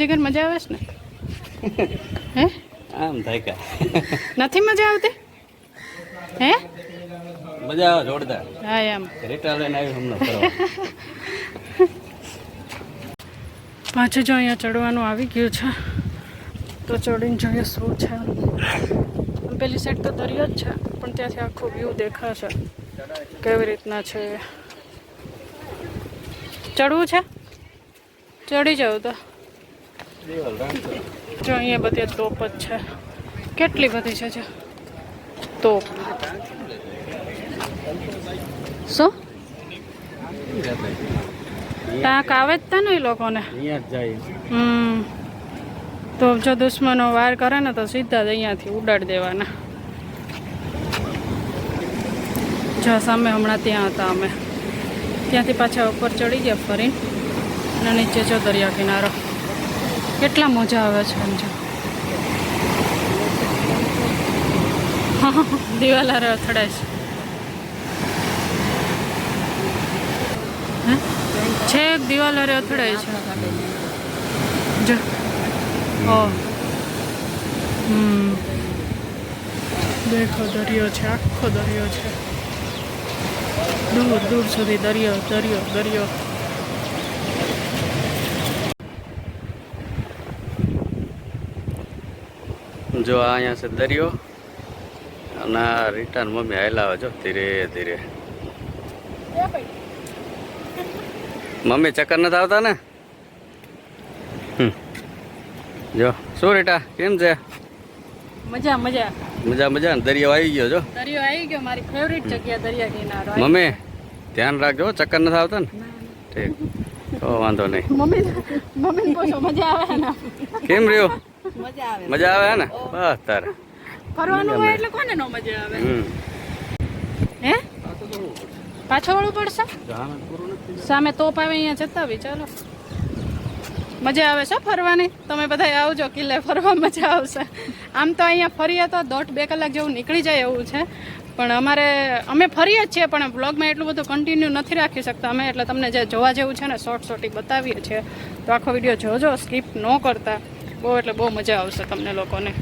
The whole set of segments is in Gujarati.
જગર મજા આવે છે ને? હે? આમ થાય કા. નથી મજા આવતી? હે? મજા આવે જોરદાર. હા એમ. રેટા લઈને આવી હમણાં પાછું જો અહીંયા ચડવાનું આવી ગયું છે. તો ચડીને જોઈએ શું છે. પેલી સાઈડ તો દરિયો જ છે પણ ત્યાંથી આખો વ્યૂ દેખાશે કેવી રીતના છે. ચડવું છે? ચડી જાઉં તો. જો અહીંયા બધી તોપ જ છે. કેટલી બધી છે જો? તોપ. શું? ટાંક આવે જ તા ને એ લોકોને? હમ. તો જો દુશ્મનો વાર કરે ને તો સીધા જ અહીંયાથી ઉડાડી દેવાના. જો સામે હમણાં ત્યાં હતા અમે. ત્યાંથી પાછા ઉપર ચડી ગયા ફરીને અને નીચે જો દરિયા કિનારો. કેટલા મજા આવે છે એમ જો. દિવાલ હારે અથડાય છે? છેક દિવાલ હારે અથડાય છે. જો. ઓ. હમ. દેખો દરિયો છે, આખો દરિયો છે. દૂર દૂર સુધી દરિયો દરિયો દરિયો. જો અહીંયા છે દરિયો અને રિટર્ન મમ્મી હાલ્યા આવે જો ધીરે ધીરે. મમ્મી ચક્કર નથી આવતા ને. જો શું રીટા કેમ છે? મજા મજા. મજા મજા ને દરિયો આવી ગયો જો. દરિયો આવી ગયો મારી ફેવરિટ જગ્યા દરિયા કિનારો મમ્મી ધ્યાન રાખજો ચક્કર નથી આવતા ને? ઠીક. તો વાંધો નહીં. મમ્મી મમ્મી પૂછો મજા આવે ને? કેમ રહ્યો? મજા આવે. મજા આવે ને? બસ તારે. ફરવાનું હોય એટલે કોને નો મજા આવે? હે? પાછો વળવું પડશે. સામે તોપ આવે અહીંયા જતા આવી ચાલો. મજા આવે છે ફરવાની? તમે બધા આવજો કિલ્લે ફરવા મજા આવશે. આમ તો અહીંયા ફરીએ તો દોઢ બે કલાક જેવું નીકળી જાય એવું છે. પણ અમારે અમે ફરીએ જ છીએ પણ બ્લોગમાં એટલું બધું કન્ટિન્યુ નથી રાખી શકતા અમે. એટલે તમને જે જોવા જેવું છે ને શોર્ટ શોર્ટી બતાવીએ છીએ. તો આખો વીડિયો જોજો સ્કીપ ન કરતા. બહુ એટલે બહુ મજા આવશે તમને લોકોને.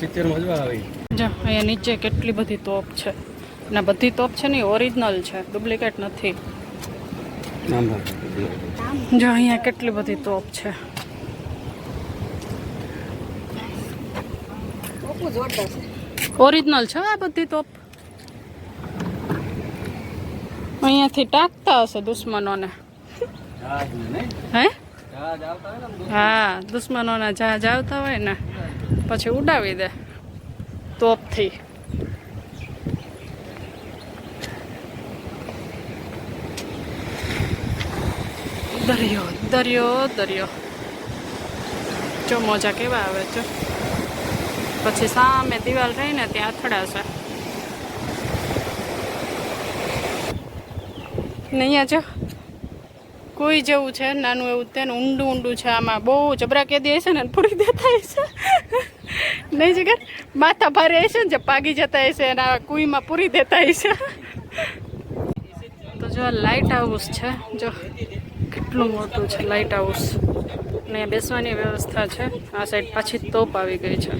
પિક્ચર મજા આવી. જો અહીંયા નીચે કેટલી બધી તોપ છે. અને બધી તોપ છે ને ઓરિજિનલ છે ડુપ્લિકેટ નથી. જો અહીંયા કેટલી બધી તોપ છે. ઓરિજિનલ છે આ બધી તોપ. અહીંયાથી ટાંકતા હશે દુશ્મનોને. હે? હા, દુશ્મનોના જહાજ આવતા હોય ને, પછી ઉડાવી દે, તોપથી. દરિયો દરિયો દરિયો. જો મોજા કેવા આવે છે પછી સામે દિવાલ રહીને ત્યાં અથડાશે નહીં અહીંયા જો કોઈ જેવું છે, નાનું એવું તેને ઊંડું ઊંડું છે આમાં. બહુ જબરા કેદી હશે ને, પૂરી દેતા હશે. નહીં જગર માથા ભારે હશે ને, જે પાગી જતા હશે એના કુઈમાં પૂરી દેતા હશે. તો જો આ લાઇટ હાઉસ છે, જો કેટલું મોટું છે લાઇટ હાઉસ ને બેસવાની વ્યવસ્થા છે, આ સાઈડ પાછી તોપ આવી ગઈ છે.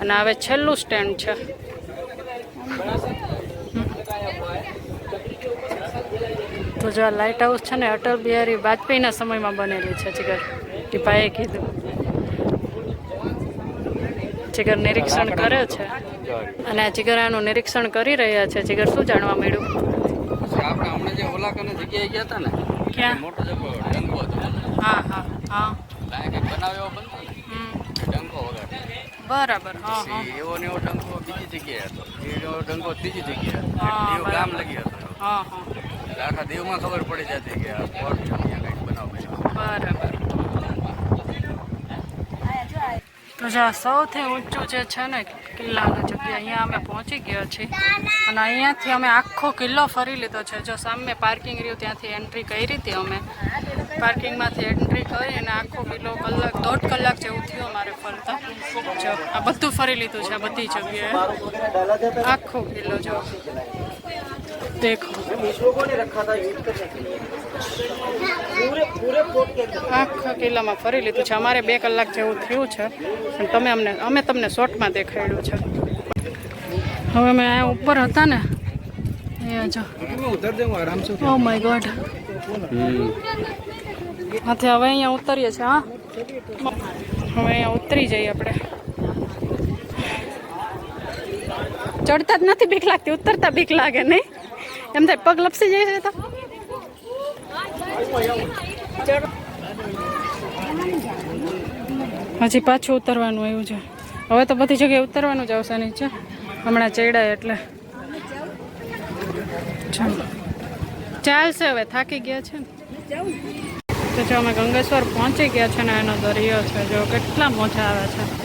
અને હવે છેલ્લું સ્ટેન્ડ છે. તો જો આ લાઇટ હાઉસ છે ને અટલ બિહારી વાજપેયીના સમયમાં બનેલી છે જીગર. ટીપાએ ભાઈએ કીધું. જીગર નિરીક્ષણ કરે છે. અને આ જીગર આનું નિરીક્ષણ કરી રહ્યા છે. જીગર શું જાણવા મળ્યું? આપણે હમણાં જે ઓલા કને જગ્યાએ ગયા હતા ને ક્યાં? મોટો જબરો ડંકો હતો. હા હા હા. કાંઈ કંઈક બનાવ્યો બનતો. ડંકો વગાડે બરાબર હા હા. એવો ને એવો ડંકો બીજી જગ્યાએ હતો. એવો ડંકો ત્રીજી જગ્યાએ ગામ લગી હતો. હા હા. આખા દેવમાં ખબર પડી જતી કે આ સ્પોટ છે, અહીંયા કંઈક બનાવ બરાબર. તો જો સૌથી ઊંચું જે છે ને કિલ્લાની જગ્યા, અહીંયા અમે પહોંચી ગયા છીએ. અને અહીંયાથી અમે આખો કિલ્લો ફરી લીધો છે. જો સામે પાર્કિંગ રહ્યું, ત્યાંથી એન્ટ્રી કરી હતી અમે. પાર્કિંગમાંથી એન્ટ્રી કરી અને આખો કિલ્લો કલાક, દોઢ કલાક જેવું થયું અમારે ફરતા. આ બધું ફરી લીધું છે બધી જગ્યાએ. આખો કિલ્લો, જો. દેખો આખા કિલ્લામાં ફરી લીધું છે અમારે બે કલાક જેવું થયું છે અને તમે અમને અમે તમને શોર્ટમાં દેખાડ્યું છે હવે અમે આ ઉપર હતા ને અહીંયા જો ઓ માય ગોડ હાથે હવે અહીંયા ઉતરીએ છીએ હા હવે અહીંયા ઉતરી જઈએ આપણે ચડતા જ નથી બીક લાગતી ઉતરતા બીક લાગે નહીં એમ થાય, પગ લપસી જાય છે તો. હજી પાછું ઉતરવાનું આવ્યું છે. હવે તો બધી જગ્યાએ ઉતરવાનું જ આવશે નીચે હમણાં ચડ્યા એટલે. ચાલો. ચાલશે હવે, થાકી ગયા છે તો જો અમે ગંગેશ્વર પહોંચી ગયા છે ને, એનો દરિયો છે, જો કેટલા મોજા આવે છે.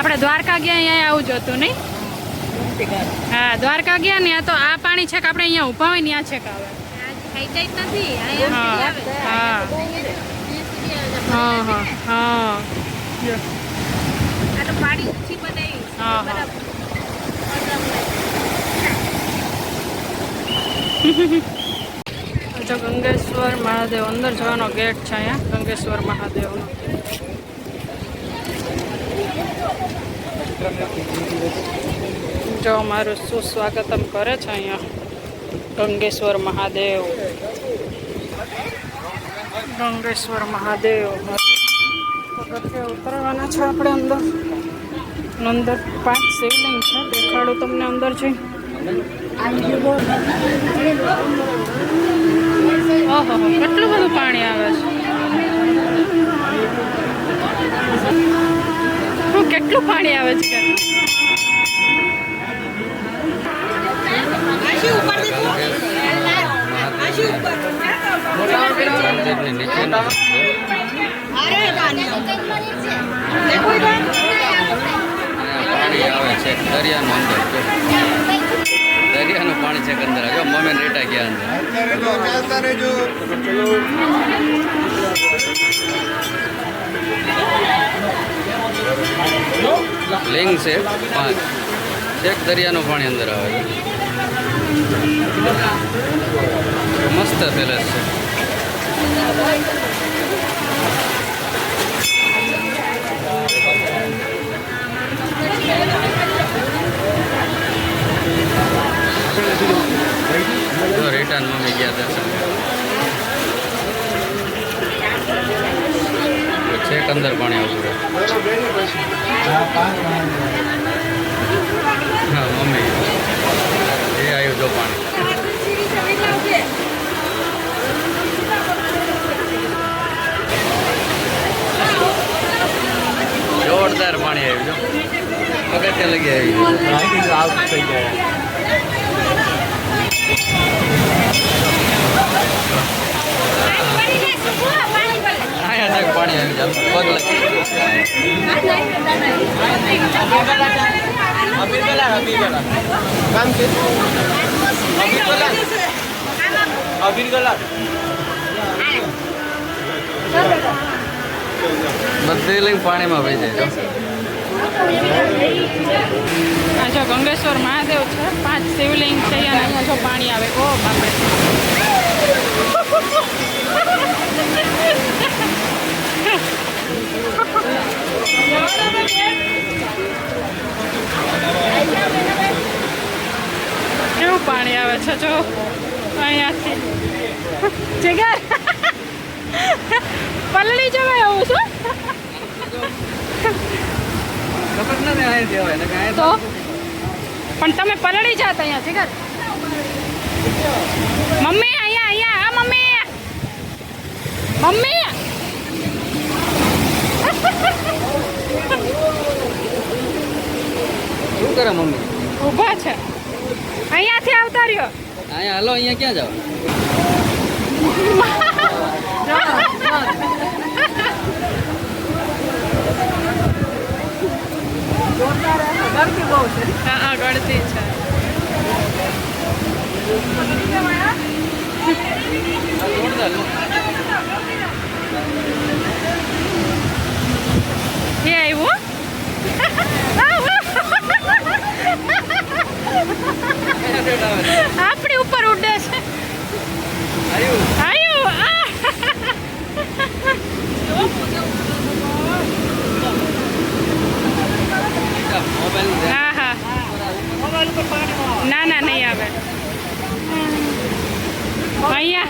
આપણે દ્વારકા ગયા અહીંયા આવું જોતું, નહીં? હા, દ્વારકા ગયા ને તો આ પાણી છે કે આપણે અહીંયા ઊભા હોય ને, ત્યાં છે કે આવે જો ગંગેશ્વર મહાદેવ, અંદર જવાનો ગેટ છે અહીંયા, ગંગેશ્વર મહાદેવનો. જો અમારું સુસ્વાગતમ કરે છે અહીંયા ગંગેશ્વર મહાદેવ. ગંગેશ્વર મહાદેવ. પગથિયા ઉતરવાના છે આપણે અંદર. અંદર પાંચ શિવલિંગ છે. દેખાડું તમને અંદર જઈ. ઓહો, કેટલું બધું પાણી આવે છે? કેટલું પાણી આવે છે પાણી આવે છે. દરિયાનું અંદર. દરિયાનું પાણી છે અંદર જો મમ્મી રેટા ગયા અંદર. લિંગ છે પાંચ. એક દરિયાનું પાણી અંદર આવે છે. મસ્ત પેલેસ છે. જોરદાર પાણી આવ્યું જો પગથિયા લગી આવી અહીંયા તક પાણી આવી જાય પગ લગી બધી લઈને પાણીમાં વહી જાય જો. ગંગેશ્વર મહાદેવ છે, પાંચ શિવલિંગ છે, અને અહીંયા જો પાણી આવે. ઓ બાપરે. કેવું પાણી આવે છે, જો અહીંયાથી. જીગર પલળી જવાય આવું શું તો? પણ તમે પલળી જાત અહીંયા ઠીક મમ્મી અહીંયા અહીંયા આ મમ્મી. મમ્મી. શું કરે મમ્મી? ઊભા છે. અહીંયાથી આવતા રહ્યો. અહીંયા હાલો અહીંયા ક્યાં જાવ? ગળતી છે એ આવ્યું આપણી ઉપર ઉડે છે. આવ્યું હા હા ના ના નહીં આવે. અહીંયા.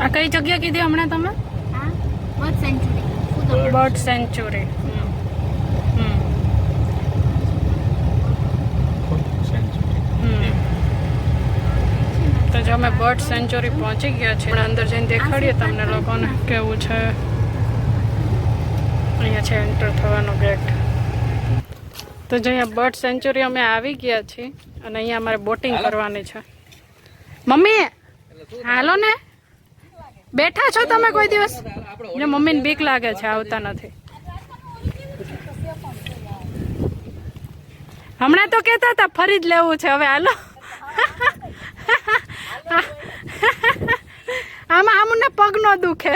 આ કઈ જગ્યા કીધી હમણાં તમે? Bird sanctuary. તો જો અમે બર્ડ સેન્ચુરી પહોંચી ગયા છીએ. અંદર જઈને દેખાડીએ તમને લોકોને કેવું છે. અહીંયા છે એન્ટર થવાનો ગેટ તો જે અહીંયા બર્ડ સેન્ચુરી અમે આવી ગયા છીએ અને અહીંયા અમારે બોટિંગ કરવાની છે. મમ્મી હાલો ને. બેઠા છો તમે કોઈ દિવસ? ને મમ્મીને બીક લાગે છે આવતા નથી. હમણાં તો કહેતા હતા ફરી જ લેવું છે હવે હાલો. આમાં આમને પગ નો દુખે.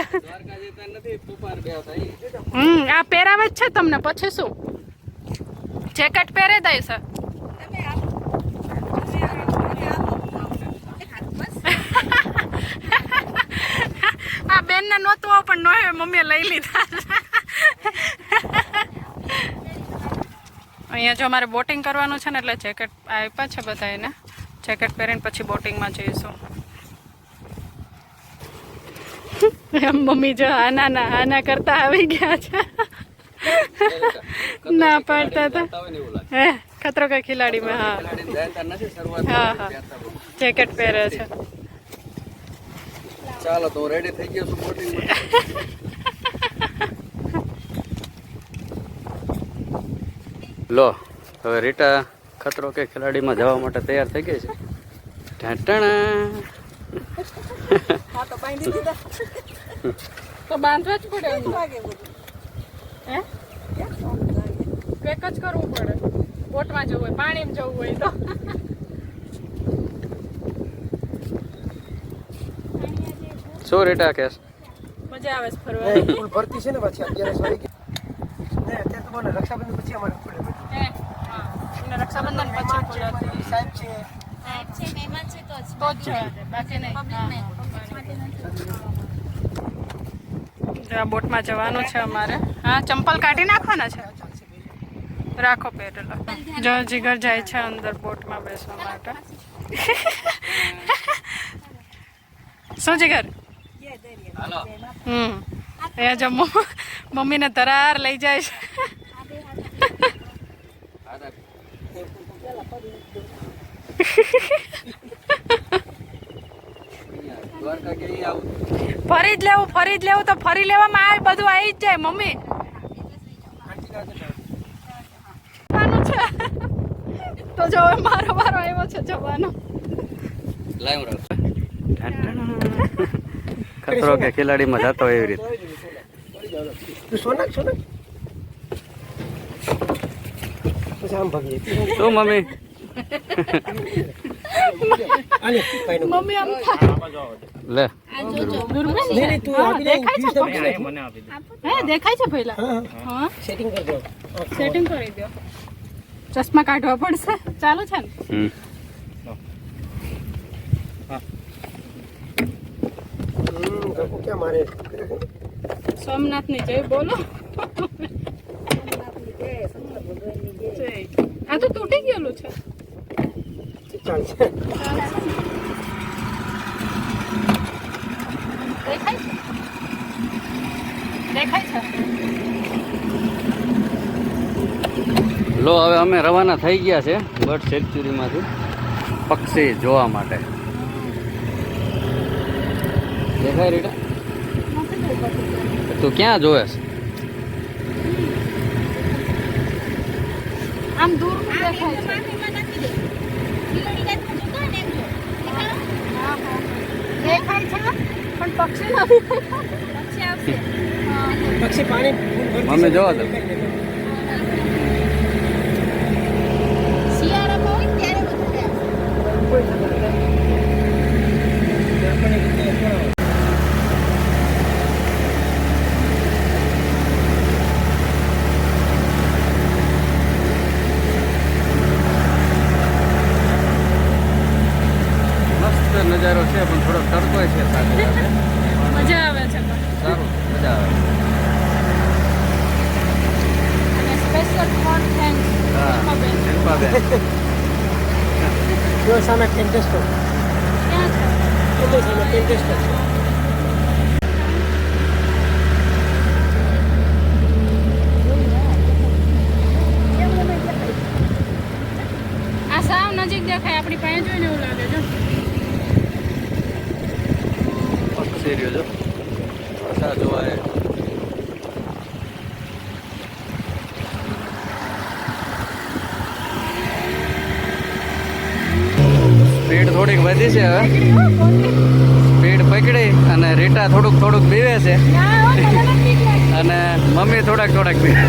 હમ, આ પહેરાવે છે તમને, પછી શું? જેકેટ પહેરે દઈ છે. આ બેન ને નહોતું પણ નોહે મમ્મીએ લઈ લીધા. અહીંયા જો અમારે બોટિંગ કરવાનું છે ને, એટલે જેકેટ આપ્યા છે બધા એને જેકેટ પહેરીને પછી બોટિંગમાં જઈશું. એમ મમ્મી જો આના ના આના કરતા આવી ગયા છે. ના પાડતા હતા. હે ખતરો કે ખિલાડીમાં હા. નથી હા હા. જેકેટ પહેરે છે. ચાલો તો રેડી થઈ ગયો છું બોટિંગ લો હવે રીટા ખતરો કે ખેલાડીમાં જવા માટે તૈયાર થઈ ગઈ છે. ઢાંટણા તો બાંધવા જ પડે હે? પેક જ કરવું પડે. બોટમાં જવું હોય પાણીમાં જવું હોય તો. શું રીટા કેસ મજા આવે છે ફરવા. ફૂલ ભરતી છે ને પછી અગિયારસ વાળી ને અત્યારે તો મને રક્ષાબંધન પછી અમારે ખુલે હે હા. અને રક્ષાબંધન પછી ખુલે છે. સાહેબ છે. તો જ. બાકી નહીં. આ બોટમાં જવાનું છે અમારે. હા ચંપલ કાઢી નાખવાના છે? રાખો પહેરેલો. જો જીગર જાય છે અંદર બોટમાં બેસવા માટે. શું જીગર હમ. એ જો મમ્મીને તરાર લઈ જાય છે દ્વારકા કે અહીં આવું ફરી જ લેવું ફરી જ લેવું તો ફરી લેવામાં આવે બધું આવી જ જાય મમ્મી. તો જો મારો મારો આવ્યો છે જવાનો. લાઈવ રાખ ખતરો કે ખેલાડીમાં જતો એવી રીતે. સોનાક સોનાક શું મમ્મી? મમ્મી આમ લે. નહીં છે? નહીં તું હા, આપી દે. દેખાય છે હે દેખાય છે પહેલા? હા હા. સેટિંગ કરી દો. ચશ્મા કાઢવા પડશે. ચાલુ છે ને ક્યાં મારે? સોમનાથની જય. બોલો જય. આ તો તૂટી ગયેલું છે. છે લો, હવે અમે રવાના થઈ ગયા છે બર્ડ સેન્ચ્યુરીમાંથી પક્ષી જોવા માટે. દેખાય રીટા? તું ક્યાં જોવે છે? આમ દૂર દેખાય છે. પક્ષી નથી પક્ષી પાણી મમ્મી જોવા તમે. કોઈ થતા નથી. આપણને રીતે થોડા નજારો છે પણ થોડો તડકો છે સાથે સાથે. મજા આવે છે પણ. સારું મજા આવે અને સ્પેશિયલ ફોન થેન્ક્સ હા બેન શિલ્પાબેન જો સામે ટેન્ટેસ્ટો ક્યાં છે એટલે સામે ટેન્ટેસ્ટો છે આ સાવ નજીક દેખાય આપણી પાસે જોઈને એવું લાગે જો મસ્ત શેરીઓ જો વરસાદ જોવાય સ્પીડ થોડીક વધી છે હવે. સ્પીડ પકડી અને રીટા થોડુંક થોડુંક પીવે છે. અને મમ્મી થોડાક થોડાક બીવે.